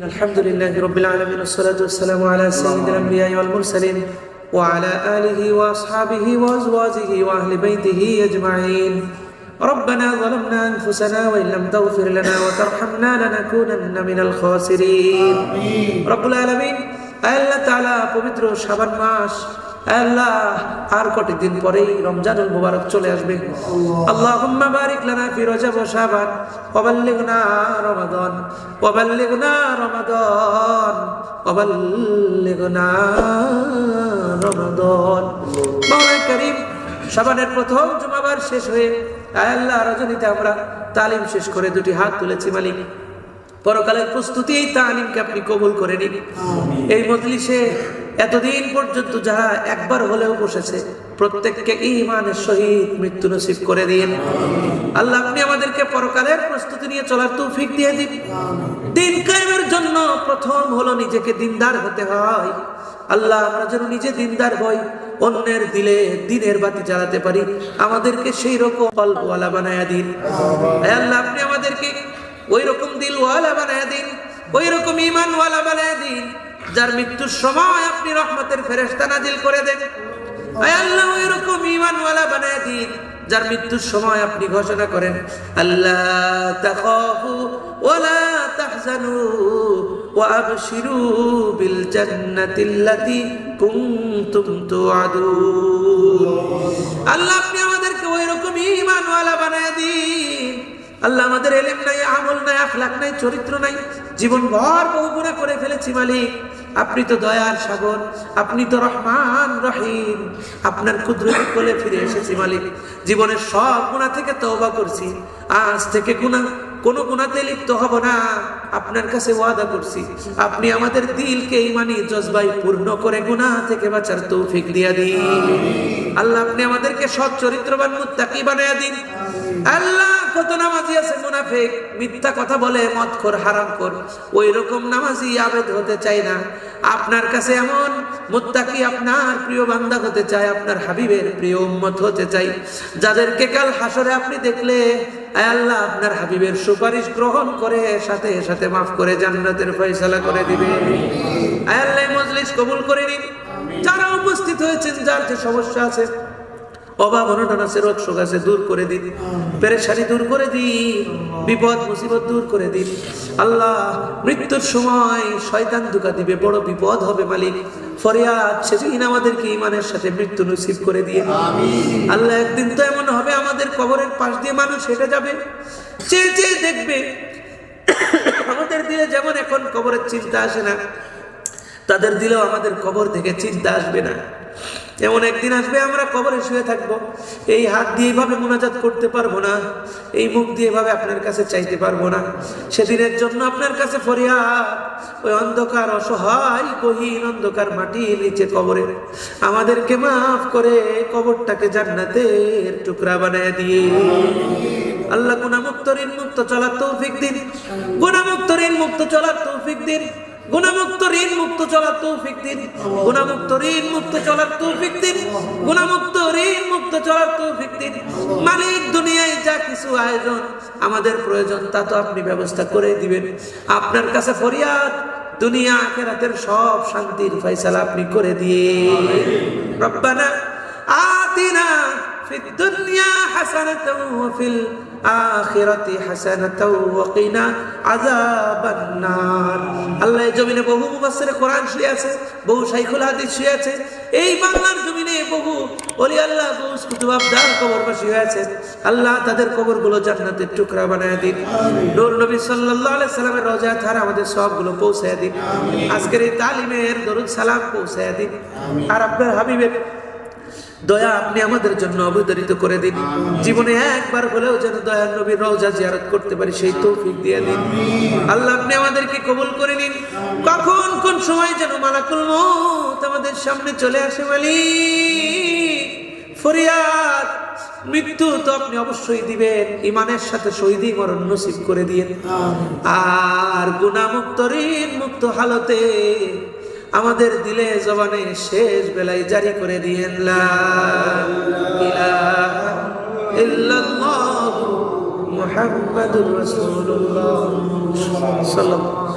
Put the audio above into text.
الحمد لله رب العالمين والصلاة والسلام على سيد الأنبياء والمرسلين وعلى آله وأصحابه وأزواجه وأهل بيته أجمعين ربنا ظلمنا أنفسنا وإن لم تغفر لنا وترحمنا لنكونن من الخاسرين رب العالمين আল্লাহ তাআলা পবিত্র শাবান মাস আল্লাহ, আর কটি দিন পরেই রমজানুল মুবারক চলে আসবে। আল্লাহুম্মা বারিক লানা ফি রজব ওয়া শাবান ওয়া বাল্লিগনা রমাদান ওয়া বাল্লিগনা রমাদান ওয়া রমাদান। মাওলা করিম, শাবানের প্রথম জুমাবার শেষ হয়ে আল্লাহ, রজনীতে আমরা তালিম শেষ করে দুটি হাত তুলেছি মালিক। পরকালের প্রস্তুতি তালিমকে আপনি কবুল করে নিন। এই মজলিসে এতদিন পর্যন্ত যারা একবার হলেও বসেছে প্রত্যেককে ইমানের সহিত মৃত্যু নসিব করে দিন। আল্লাহ আপনি আমাদেরকে পরকালের প্রস্তুতি নিয়ে চলার তৌফিক দিয়ে দিন। দিন কায়েমের জন্য প্রথম হলো নিজেকে দিনদার হতে হয়। আল্লাহ আমরা যেন নিজে দিনদার হই অন্যের দিলে দিনের বাতি জ্বালাতে পারি। আমাদেরকে সেই রকম অল্পওয়ালা বানায়া দিন। হে আল্লাহ আপনি আমাদেরকে ওই রকম দিলওয়ালা বানায় দিন ওই রকম ইমানওয়ালা বানায় দিন। যার মৃত্যুর সময় আপনি রহমতের ফেরেশতা নাজিল করে দেন। আল্লাহ ইমানওয়ালা বানায় দিন, যার মৃত্যুর সময় আপনি ঘোষণা করেন। আল্লাহ আল্লাহ, আপনি আমাদেরকে ওই রকম ইমানওয়ালা বানায় দিন। আল্লাহ আমাদের এলেম নাই আমল নাই আখলাক নাই চরিত্র নাই জীবন ভর বহু গুণা করে ফেলেছি মালিক। আপনি তো দয়ার সাগর আপনি তো রহমান রহিম। আপনার কুদরতি কোলে ফিরে এসেছি মালিক। জীবনের সব গুণা থেকে তওবা করছি। আজ থেকে গুণা কোন গুণাতে লিপ্ত হব না। আপনার কাছে ওয়াদা করছি। আপনি আমাদের দিলকে ইমানি জজবাই পূর্ণ করে গুণা থেকে বাঁচার তৌফিক দিয়া দিন। আল্লাহ আপনি আমাদেরকে সৎ চরিত্রবান মুত্তাকি বানায়া দিন। আল্লাহ কত নামাজি আছে মুনাফিক? মিথ্যা কথা বলে মদ খোর, হারাম কর ওই রকম নামাজি আবেদ হতে চাই না। আপনার কাছে এমন মুত্তাকি আপনার প্রিয় বান্দা হতে চায়, আপনার হাবিবের প্রিয় উম্মত হতে চাই যাদেরকে কাল হাসরে আপনি দেখলে আল্লাহ, আপনার হাবিবের সুপারিশ গ্রহণ করে, সাথে সাথে মাফ করে জান্নাতের ফয়সালা করে দিবে। আল্লাহ মজলিস কবুল করে নিন। যারা উপস্থিত হয়েছেন, যার যে সমস্যা আছে অভাব অনটন আছে রোগ শোক আছে দূর করে দিন। পেরেশানি দূর করে দিন। বিপদ মুসিবত দূর করে দিন। আল্লাহ মৃত্যুর সময় শয়তান দুকা দিবে বড় বিপদ হবে মালিক। ফরিয়াদ সেদিন আমাদেরকে ইমানের সাথে মৃত্যু নসিব করে দিয়ে আল্লাহ একদিন তো এমন হবে আমাদের কবরের পাশ দিয়ে মানুষ হেঁটে যাবে। চেয়ে চেয়ে দেখবে আমাদের দিলে যেমন এখন কবরের চিন্তা আসে না তাদের দিলেও আমাদের কবর থেকে চিন্তা আসবে না। এমন একদিন আসবে, আমরা কবরে শুয়ে থাকব। এই হাত দিয়ে এইভাবে মোনাজাত করতে পারব না, এই মুখ দিয়ে এভাবে আপনার কাছে চাইতে পারব না। সেদিনের জন্য আপনার কাছে ফরিয়া ওই অন্ধকার অসহায়, গহীন অন্ধকার মাটির নিচে কবরে। আমাদেরকে মাফ করে কবরটাকে জান্নাতের টুকরা বানায় দিয়ে। আল্লাহ গুণামুক্ত ঋণ মুক্ত চলার তৌফিক দিন। গুণামুক্ত ঋণ মুক্ত চলার তৌফিক দিন। গুণামুক্ত ঋণ মুক্ত চলার তৌফিক দিন। গুণামুক্ত ঋণ মুক্ত চলার তৌফিক দিন। গুণামুক্ত ঋণ মুক্ত চলার তৌফিক দিন। মালিক দুনিয়ায় যা কিছু আয়োজন আমাদের প্রয়োজন, তা তো আপনি ব্যবস্থা করে দিবেন। আপনার কাছে ফরিয়াদ, দুনিয়া, আখেরাতের সব শান্তির ফয়সালা আপনি করে দিয়ে। রব্বানা ফিদ দুনিয়া হাসানাতাও ওয়া আল্লাহ এই জমিনে বহু এই বাংলার জমিনে বহু আল্লাহ আল্লাহ তাদের জান্নাতের টুকরা বানায় দিন। নূর নবী সাল্লাল্লাহু আলাইহি সাল্লামের রোজা থার আমাদের সবগুলো পৌঁছায় দিন। আজকের এই তালিমের দরুদ সালাম পৌঁছায় দিন। আর আপনার হাবিবের দয়া আপনি আমাদের জন্য অবতরিত করে দিন। জীবনে একবার হলেও যেন দয়ার নবীর রওজা জিয়ারত করতে পারি সেই তৌফিক দিয়ে দিন। আল্লাহ আপনি আমাদেরকে কবুল করে নিন। কখন কোন সময় যেন মালাকুল মৌত আমাদের সামনে চলে আসে বলি? ফরিয়াদ মৃত্যু তো আপনি অবশ্যই দিবেন। ইমানের সাথে শহীদি মরণ নসিব করে দিন। আর গুণামুক্ত ঋণ মুক্ত হালতে আমাদের দিলে জবানে শেষ বেলায় জারি করে দিয়েন মুহাম্মাদুর রাসূলুল্লাহ। সাল্লাল্লাহু